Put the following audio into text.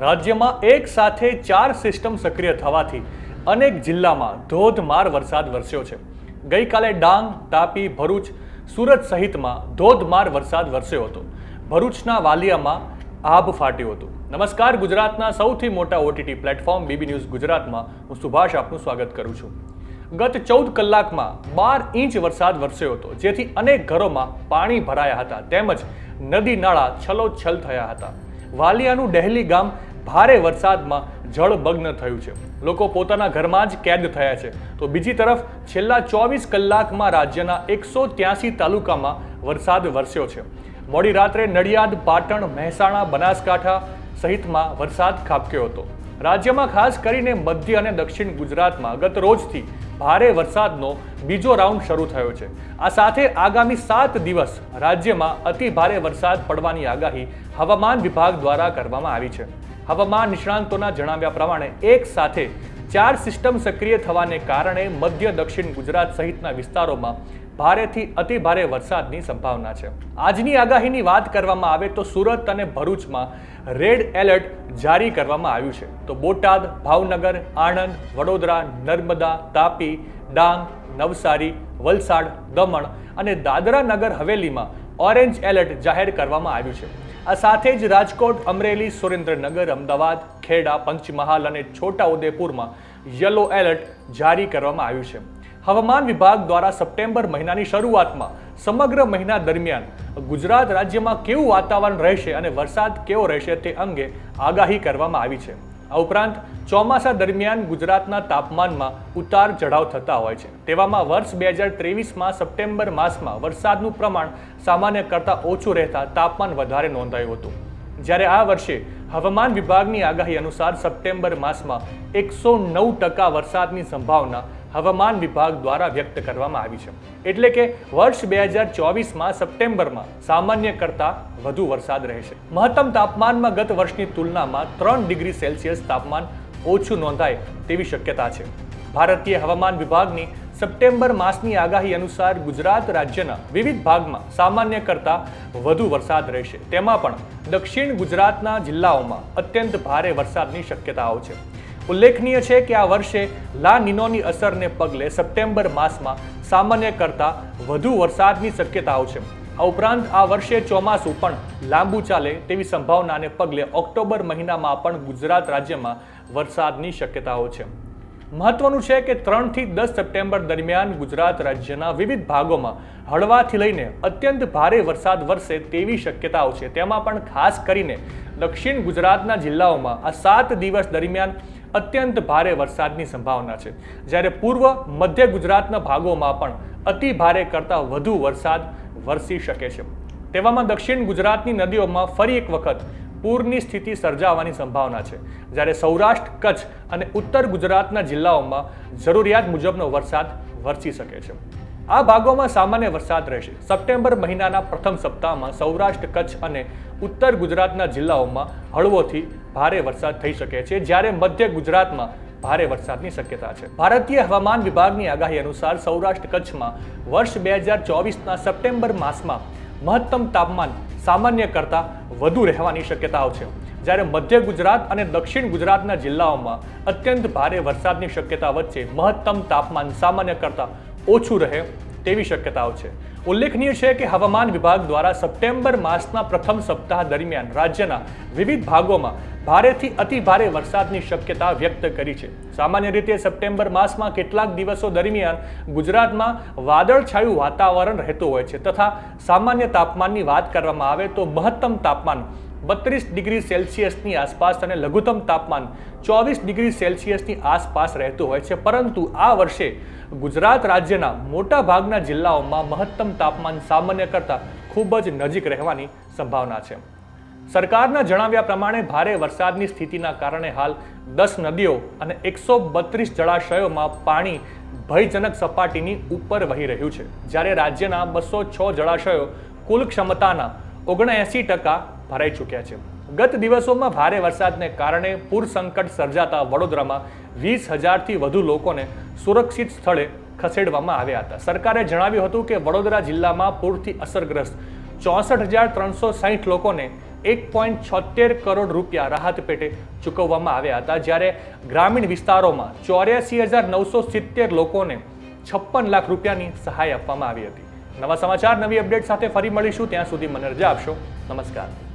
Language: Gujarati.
રાજ્યમાં એક સાથે ચાર સિસ્ટમ સક્રિય થવાથી અનેક જિલ્લામાં ધોધમાર વરસાદ વરસ્યો છે. ગઈકાલે ડાંગ, તાપી, ભરૂચ, સુરત સહિતમાં ધોધમાર વરસાદ વરસ્યો હતો. ભરૂચના વાલિયામાં આભ ફાટ્યું હતું. નમસ્કાર, ગુજરાતના સૌથી મોટા ઓટીટી પ્લેટફોર્મ બીબી ન્યૂઝ ગુજરાતમાં હું સુભાષ આપનું સ્વાગત કરું છું. ગત ચૌદ કલાકમાં બાર ઇંચ વરસાદ વરસ્યો હતો, જેથી અનેક ઘરોમાં પાણી ભરાયા હતા, તેમજ નદી નાળા છલોછલ થયા હતા. વાલિયાનું ડહેલી ગામ ભારે વરસાદમાં જળમગ્ન થયું છે. લોકો પોતાના ઘરમાં જ કેદ થયા છે. તો બીજી તરફ, છેલ્લા ચોવીસ કલાકમાં રાજ્યના એકસો ત્યાસી તાલુકામાં વરસાદ વરસ્યો છે. મોડી રાત્રે નડિયાદ, પાટણ, મહેસાણા, બનાસકાંઠા સહિતમાં વરસાદ ખાબક્યો હતો. રાજ્યમાં ખાસ કરીને મધ્ય અને દક્ષિણ ગુજરાતમાં ગત રોજથી ભારે વરસાદનો બીજો રાઉન્ડ શરૂ થયો છે. આ સાથે આગામી સાત દિવસ રાજ્યમાં અતિ ભારે વરસાદ પડવાની આગાહી હવામાન વિભાગ દ્વારા કરવામાં આવી છે. હવામાન નિષ્ણાંતોના જણાવ્યા પ્રમાણે એક સાથે ચાર સિસ્ટમ સક્રિય થવાને કારણે મધ્ય દક્ષિણ ગુજરાત સહિતના વિસ્તારોમાં ભારેથી અતિ ભારે વરસાદની સંભાવના છે. આજની આગાહીની વાત કરવામાં આવે તો સુરત અને ભરૂચમાં રેડ એલર્ટ જારી કરવામાં આવ્યું છે. તો બોટાદ, ભાવનગર, આણંદ, વડોદરા, નર્મદા, તાપી, ડાંગ, નવસારી, વલસાડ, દમણ અને દાદરા નગર હવેલીમાં ઓરેન્જ એલર્ટ જાહેર કરવામાં આવ્યું છે. આ સાથે જ રાજકોટ, અમરેલી, સુરેન્દ્રનગર, અમદાવાદ, ખેડા, પંચમહાલ અને છોટાઉદેપુરમાં યલો એલર્ટ જારી કરવામાં આવ્યું છે. હવામાન વિભાગ દ્વારા સપ્ટેમ્બર મહિનાની શરૂઆતમાં સમગ્ર મહિના દરમિયાન ગુજરાત રાજ્યમાં કેવું વાતાવરણ રહેશે અને વરસાદ કેવો રહેશે તે અંગે આગાહી કરવામાં આવી છે. આ ઉપરાંત ચોમાસા દરમિયાન ગુજરાતના તાપમાનમાં ઉતાર ચઢાવ થતા હોય છે. તેવામાં વર્ષ બે હજાર ત્રેવીસમાં સપ્ટેમ્બર માસમાં વરસાદનું પ્રમાણ સામાન્ય કરતાં ઓછું રહેતા તાપમાન વધારે નોંધાયું હતું. જ્યારે આ વર્ષે હવામાન વિભાગની આગાહી અનુસાર સપ્ટેમ્બર માસમાં એકસો નવ ટકા વરસાદની સંભાવના હવામાન વિભાગ દ્વારા વ્યક્ત કરવામાં આવી છે. એટલે કે વર્ષ બે હજાર ચોવીસમાં સપ્ટેમ્બરમાં સામાન્ય કરતાં વધુ વરસાદ રહેશે. મહત્તમ તાપમાનમાં ગત વર્ષની તુલનામાં ત્રણ ડિગ્રી સેલ્સિયસ તાપમાન ઓછું નોંધાય તેવી શક્યતા છે. ભારતીય હવામાન વિભાગની સપ્ટેમ્બર માસની આગાહી અનુસાર ગુજરાત રાજ્યના વિવિધ ભાગમાં સામાન્ય કરતાં વધુ વરસાદ રહેશે. તેમાં પણ દક્ષિણ ગુજરાતના જિલ્લાઓમાં અત્યંત ભારે વરસાદની શક્યતાઓ છે. ઉલ્લેખનીય છે કે આ વર્ષે લા નિનોની અસરને પગલે સપ્ટેમ્બર માસમાં સામાન્ય કરતાં વધુ વરસાદની શક્યતાઓ છે. આ ઉપરાંત આ વર્ષે ચોમાસું પણ લાંબુ ચાલે તેવી સંભાવનાને પગલે ઓક્ટોબર મહિનામાં પણ ગુજરાત રાજ્યમાં વરસાદની શક્યતાઓ છે. મહત્વનું છે કે ત્રણથી દસ સપ્ટેમ્બર દરમિયાન ગુજરાત રાજ્યના વિવિધ ભાગોમાં હળવાથી લઈને અત્યંત ભારે વરસાદ વરસે તેવી શક્યતાઓ છે. તેમાં પણ ખાસ કરીને દક્ષિણ ગુજરાતના જિલ્લાઓમાં આ સાત દિવસ દરમિયાન અત્યંત ભારે વરસાદની સંભાવના છે. જ્યારે પૂર્વ મધ્ય ગુજરાતના ભાગોમાં પણ અતિ ભારે કરતાં વધુ વરસાદ વરસી શકે છે. તેવામાં દક્ષિણ ગુજરાતની નદીઓમાં ફરી એક વખત પૂરની સ્થિતિ સર્જાવાની સંભાવના છે. જ્યારે સૌરાષ્ટ્ર, કચ્છ અને ઉત્તર ગુજરાતના જિલ્લાઓમાં જરૂરિયાત મુજબનો વરસાદ વરસી શકે છે. આ ભાગોમાં સામાન્ય વરસાદ રહેશે. સપ્ટેમ્બર મહિનાના પ્રથમ સપ્તાહમાં સૌરાષ્ટ્ર, કચ્છ અને ઉત્તર ગુજરાતના જિલ્લાઓમાં હળવોથી ભારે વરસાદ થઈ શકે છે, જ્યારે મધ્ય ગુજરાતમાં ભારે વરસાદની શક્યતા છે. ભારતીય હવામાન વિભાગની આગાહી અનુસાર સૌરાષ્ટ્ર, કચ્છમાં વર્ષ બે હજાર ચોવીસના સપ્ટેમ્બર માસમાં મહત્તમ તાપમાન સામાન્ય કરતાં વધુ રહેવાની શક્યતાઓ છે. જ્યારે મધ્ય ગુજરાત અને દક્ષિણ ગુજરાતના જિલ્લાઓમાં અત્યંત ભારે વરસાદની શક્યતા વચ્ચે મહત્તમ તાપમાન સામાન્ય કરતાં ઓછું રહે તેવી શક્યતાઓ છે. ઉલ્લેખનીય છે કે હવામાન વિભાગ દ્વારા સપ્ટેમ્બર માસના પ્રથમ સપ્તાહ દરમિયાન રાજ્યના વિવિધ ભાગોમાં ભારેથી અતિ ભારે વરસાદની શક્યતા વ્યક્ત કરી છે. સામાન્ય રીતે સપ્ટેમ્બર માસમાં કેટલાક દિવસો દરમિયાન ગુજરાતમાં વાદળછાયું વાતાવરણ રહેતું હોય છે તથા સામાન્ય તાપમાનની વાત કરવામાં આવે તો મહત્તમ તાપમાન બત્રીસ ડિગ્રી સેલ્સિયસની આસપાસ અને લઘુત્તમ તાપમાન ચોવીસ ડિગ્રી સેલ્સિયસની આસપાસ રહેતું હોય છે. પરંતુ આ વર્ષે ગુજરાત રાજ્યના મોટા ભાગના જિલ્લાઓમાં મહત્તમ તાપમાન સામાન્ય કરતાં ખૂબ જ નજીક રહેવાની સંભાવના છે. સરકારના જણાવ્યા પ્રમાણે ભારે વરસાદની સ્થિતિના કારણે હાલ દસ નદીઓ અને એકસો બત્રીસ જળાશયોમાં પાણી ભયજનક સપાટીની ઉપર વહી રહ્યું છે. જ્યારે રાજ્યના બસો છ જળાશયો કુલ ક્ષમતાના ઓગણએંસી ટકા ભરાઈ ચૂક્યા છે. ગત દિવસોમાં ભારે વરસાદને કારણે પૂર સંકટ સર્જાતા વડોદરામાં વીસ હજારથી વધુ લોકોને સુરક્ષિત સ્થળે ખસેડવામાં આવ્યા હતા. સરકારે જણાવ્યું હતું કે વડોદરા જિલ્લામાં પૂરથી અસરગ્રસ્ત ચોસઠ હજાર ત્રણસો સાહીઠ લોકોને એક પોઈન્ટ છોતેર કરોડ રૂપિયા રાહત પેટે ચૂકવવામાં આવ્યા હતા. જ્યારે ગ્રામીણ વિસ્તારોમાં ચોર્યાસી હજાર નવસો સિત્તેર લોકોને છપ્પન લાખ રૂપિયાની સહાય આપવામાં આવી હતી. નવા સમાચાર, નવી અપડેટ સાથે ફરી મળીશું. ત્યાં સુધી મને રજા આપશો. નમસ્કાર.